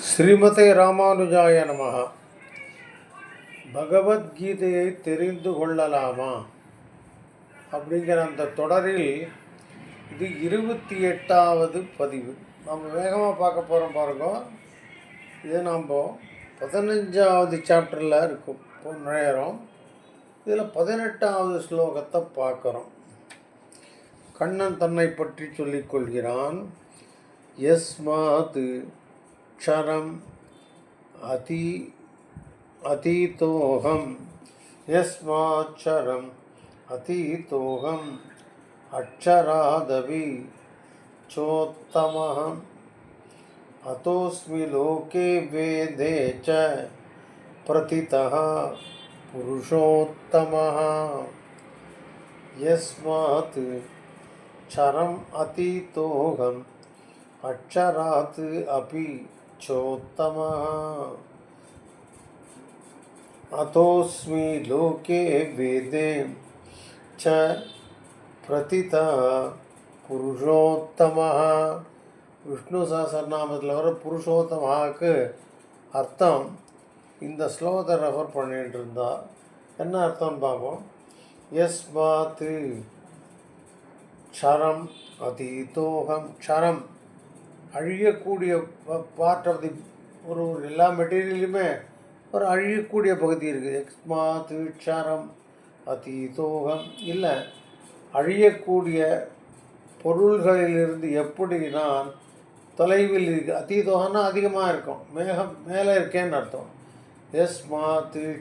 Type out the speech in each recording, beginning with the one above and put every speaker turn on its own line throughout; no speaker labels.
ஸ்ரீமதே ராமானுஜாய நமஹ. பகவத்கீதையை தெரிந்து கொள்ளலாமா? அப்படிங்கிற அந்த தொடரில் இது இருபத்தி எட்டாவது பதிவு. நம்ம வேகமாக பார்க்க போகிறோம் பாருங்க. இது நம்ம பதினஞ்சாவது சாப்டரில் இருக்கும். இப்போ நுழையிறோம் இதில் பதினெட்டாவது ஸ்லோகத்தை பார்க்குறோம். கண்ணன் தன்னை பற்றி சொல்லிக் கொள்கிறான். यस्मात् क्षरम् अति अतीतोऽहं यस्माक्षरम् अतीतोऽहम् अक्षरादपि चोत्तमः अतोऽस्मि लोके वेदे च प्रथितः पुरुषोत्तमः। यस्मात् क्षरम् अतीतोऽहम् अक्षरात् अपि चोत्तमः अतोऽस्मि लोके वेदे च प्रथितः புருஷோத்தமः விஷ்ணு சஹஸ்ரநாமத்தில் வர புருஷோத்தமாக்கு அர்த்தம் இந்த ஸ்லோகத்தை ரெஃபர் பண்ணிட்டு இருந்தா என்ன அர்த்தம் பார்ப்போம் எஸ் பாத்து க்ஷரம் அதீதோகம் க்ஷரம் அழியக்கூடிய பார்ட் ஆஃப் தி ஒரு ஒரு எல்லா மெட்டீரியலுமே ஒரு அழியக்கூடிய பகுதி இருக்குது. எக்ஸ்மாத் க்ஷரம் அதிதோகம் இல்லை. அழியக்கூடிய பொருள்களிலிருந்து எப்படி நான் தொலைவில் இருக்கு. அதிதோகம்னா அதிகமாக இருக்கும். மேகம் மேலே இருக்கேன்னு அர்த்தம். எஸ் மாத்து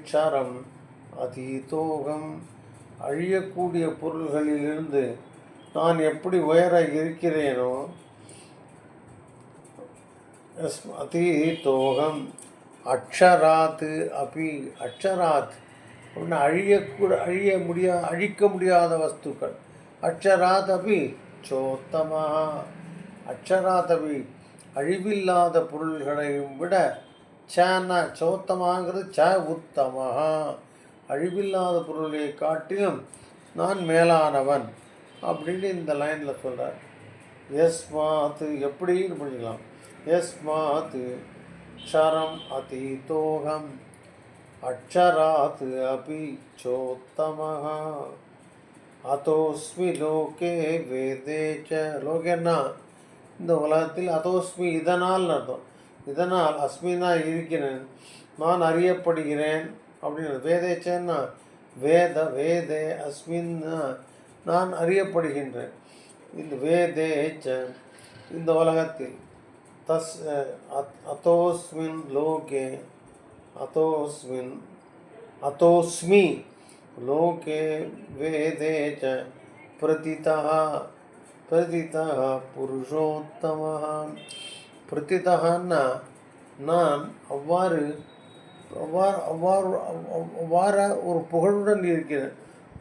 அதிதோகம் அழியக்கூடிய பொருள்களிலிருந்து நான் எப்படி உயர இருக்கிறேனோ எஸ் அக்ஷராத் அக்ஷராத்து அபி அக்ஷராத் அப்படின்னு அழியக்கூட அழிய முடியா அழிக்க முடியாத வஸ்துக்கள். அக்ஷராத் அபி சோத்தமா. அக்ஷராத் அபி அழிவில்லாத பொருள்களையும் விட சேன சோத்தமாங்கிறது ச உத்தமஹா அழிவில்லாத பொருளை காட்டிலும் நான் மேலானவன் அப்படின்னு இந்த லைனில் சொல்கிறார் எஸ் மாத்து எப்படின்னு புரிஞ்சுக்கலாம். யஸ்மாத் மாத்து க்ஷரம் அதீதோகம் அக்ஷராத் அபி அதோஸ்மி லோகே வேதே ச லோகேன்னா இந்த உலகத்தில் அதோஸ்மி இதனால் அர்த்தம்। இதனால் அஸ்மினா இருக்கிறேன் நான் அறியப்படுகிறேன் அப்படின்னு வேதேச்சன்னா வேத வேதே அஸ்மின்னா நான் அறியப்படுகின்றேன். இந்த வேதேச்ச இந்த உலகத்தில் தஸ் அத்- அத்தோஸ்மின் லோகே அத்தோஸ்மின் அத்தோஸ்மி லோகே வேதே ச பிரதிதா பிரதிதः புருஷோத்தமः பிரதிதகன்னா நான் அவ்வாறு அவ்வாறு அவ்வாறு அவ்- அவ்வாறு ஒரு புகழுடன் இருக்கிறேன்.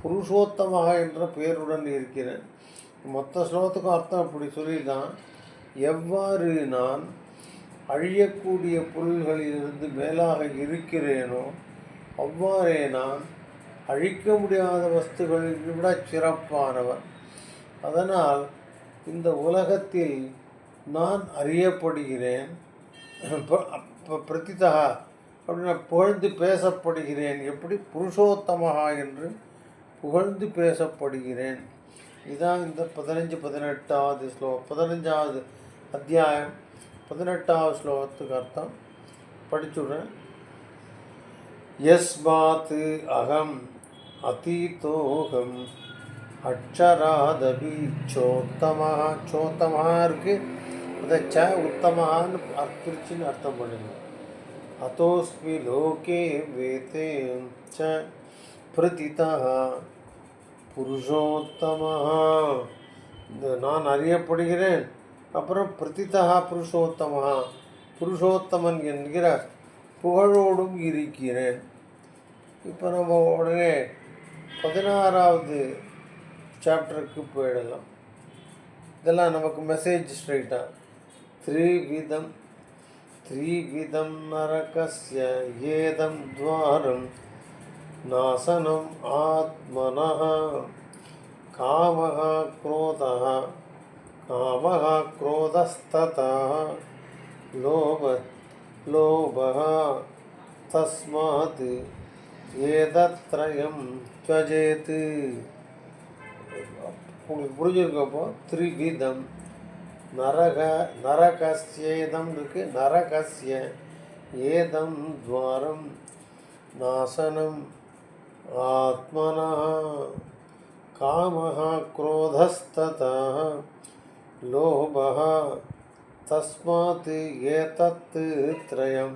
புருஷோத்தமாக என்ற பெயருடன் இருக்கிறேன். மற்ற ஸ்லோகத்துக்கும் அர்த்தம் அப்படி சொல்லிதான் எவ்வாறு நான் அழியக்கூடிய பொருள்களிலிருந்து மேலாக இருக்கிறேனோ அவ்வாறே நான் அழிக்க முடியாத வஸ்துகளில் விட சிறப்பானவர் அதனால் இந்த உலகத்தில் நான் அறியப்படுகிறேன் ப- பிரதிதா அப்படின்னா புகழ்ந்து பேசப்படுகிறேன் எப்படி புருஷோத்தமகா என்று புகழ்ந்து பேசப்படுகிறேன். இதான் இந்த பதினஞ்சு பதினெட்டாவது ஸ்லோகம் பதினஞ்சாவது அத்தியாயம் பதினெட்டாவது ஸ்லோகத்துக்கு அர்த்தம் படிச்சுடுறேன் यस्मात् अहम् अतीतोऽहम् அக்ஷராதபி சோத்தமாக சோத்தமாக இருக்கு அதை ச உத்தமஹான்னு பிரிச்சுன்னு அர்த்தம் பண்ணுங்க அத்தோஸ்மி லோகே வேதே ச பிரதிதா புருஷோத்தமஹா நான் அறியப்படுகிறேன். அப்புறம் பிரதிதா புருஷோத்தமஹா புருஷோத்தமன் என்கிற புகழோடும் இருக்கிறேன். இப்போ நம்ம உடனே பதினாறாவது சாப்டருக்கு போயிடலாம். இதெல்லாம் நமக்கு மெசேஜ் ஸ்ட்ரைட்டாக த்ரிவிதம் த்ரிவிதம் நரகசிய ஏதம் துவாரம். நாசனம் ஆத்மனः காமः क्रोधः कामः क्रोधस्ततः लोभ लोभः तस्मात् एतत्त्रयं त्यजेत् உங்களுக்கு புரிஞ்சிருக்கப்போ த்ரிவிதம் நரக நரகஸ்யேதம் இருக்கு நரகஸ்ய ஏதம் துவாரம் நாசனம் ஆத்மனா காமः क्रोधस्तथा लोभः தஸ்மாத் ஏதத்து திரயம்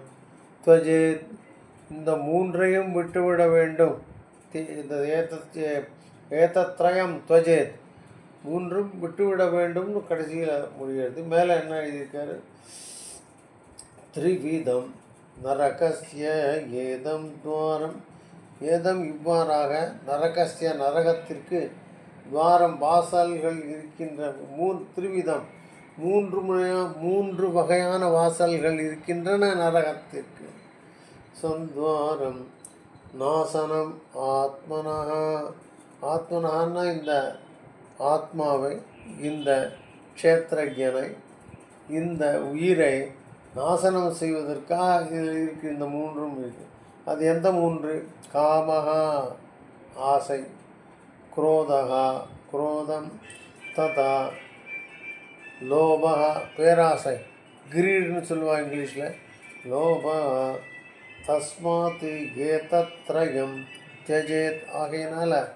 துவஜேத் இந்த மூன்றையும் விட்டுவிட வேண்டும் தி- இந்த ஏதத் ஏதத்ரயம் துவஜேத் மூன்றும் விட்டுவிட வேண்டும்னு கடைசியில் முடிகிறது மேலே என்ன எழுதியிருக்காரு த்ரிவிதம் நரகஸ்ய ஏதம் துவாரம் ஏதம் இவ்வாறாக நரகசிய நரகத்திற்கு துவாரம் வாசல்கள் இருக்கின்ற மூன் திருவிதம். மூன்று முறையா- மூன்று வகையான வாசல்கள் இருக்கின்றன நரகத்திற்கு. சந்த்வாரம் நாசனம் ஆத்மனக ஆத்மனான்னா இந்த ஆத்மாவை இந்த க்ஷேத்திரஜனை இந்த உயிரை நாசனம் செய்வதற்காக இதில் இருக்கு இந்த மூன்றும் இருக்குது அது எந்த மூன்று? காமகா ஆசை குரோதகா குரோதம் ததா லோபகா பேராசை. கிரீடுன்னு சொல்லுவாள் இங்கிலீஷில். லோபகா தஸ்மாத்து ஏதத்ரயம் தியஜேத் ஆகையினால்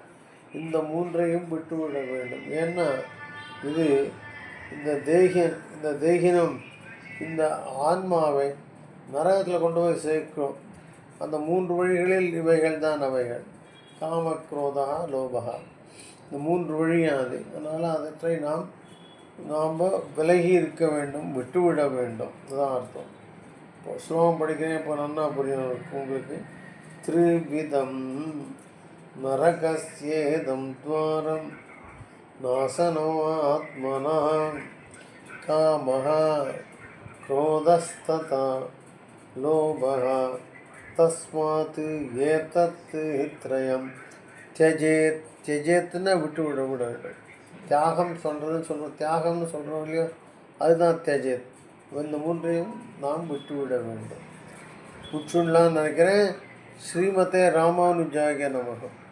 இந்த மூன்றையும் விட்டுவிட வேண்டும். ஏன்னா இது இந்த தேகியன் இந்த தேகினம் இந்த ஆன்மாவை நரகத்தில் கொண்டு போய் சேர்க்கும். அந்த மூன்று வழிகளில் இவைகள் தான் அவைகள் காமக்ரோதா லோபகா இந்த மூன்று வழியானது அதனால் அவற்றை நாம் நாம் விலகி இருக்க வேண்டும் விட்டுவிட வேண்டும் இதுதான் அர்த்தம் இப்போ ஸ்லோகம் படிக்கிறேன் இப்போ நன்னா புரியும் உங்களுக்கு த்ரிவிதம் நரகஸ்யேதம் துவாரம் நாசனோ ஆத்மனா காமः क्रोधस्तथा लोभः தஸ்மாத் ஏதத்து த்ரயம் தியஜேத் தியஜேத்துன்னா விட்டு விட விட வேண்டும் தியாகம் சொல்கிறதுன்னு சொல்கிறோம் தியாகம்னு சொல்கிறோம் இல்லையோ? அதுதான் தியஜேத். இந்த மூன்றையும் நாம் விட்டுவிட வேண்டும். உச்சுடலான்னு நினைக்கிறேன். ஸ்ரீமதே ராமானுஜாய நமகம்